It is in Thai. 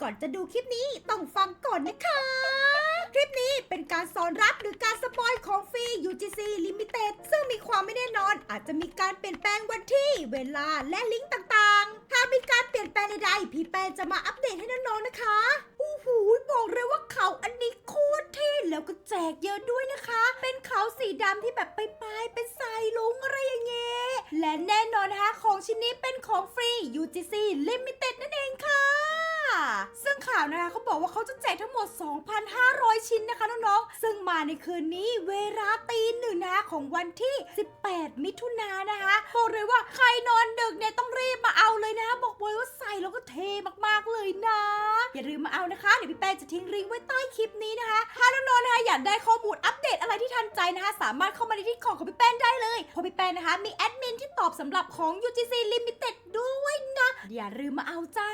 ก่อนจะดูคลิปนี้ต้องฟังก่อนนะคะ คลิปนี้เป็นการสอนรับหรือการสปอยของฟรี UGC Limited ซึ่งมีความไม่แน่นอนอาจจะมีการเปลี่ยนแปลงวันที่ เวลาและลิงก์ต่างๆ ถ้ามีการเปลี่ยนแปลงใดๆพี่แปนจะมาอัปเดตให้น้องๆนะคะอู้หูบอกเลยว่าเขาอันนี้โคตรเท่แล้วก็แจกเยอะด้วยนะคะ เป็นเขาสีดำที่แบบไปลายเป็นสายลุงอะไรอย่างเงี้ยและแน่นอนนะคะของชิ้นนี้เป็นของฟรี UGC Limited นั่นเอง ซึ่งข่าวนะคะเขาบอกว่าเขาจะแจกทั้งหมด 2,500 ชิ้นนะคะน้องๆ ซึ่งมาในคืนนี้เวลาตีหนึ่งนะคะของวันที่ 18 มิถุนายนนะคะบอกเลยว่าใครนอนดึกเนี่ยต้องรีบมาเอาเลยนะคะบอกเลยว่าใส่แล้วก็เทมากๆเลยนะ อย่าลืมมาเอานะคะเดี๋ยวพี่แป้งจะทิ้งลิงก์ไว้ใต้คลิปนี้นะคะถ้าน้องๆนะคะอยากได้ข้อมูลอัปเดตอะไรที่ทันใจนะคะ สามารถเข้ามาในที่ของของพี่แป้งได้เลยเพราะพี่แป้งนะคะ มีแอดมินที่ตอบสำหรับของ UGC Limited ด้วยนะ อย่าลืมมาเอาจ้า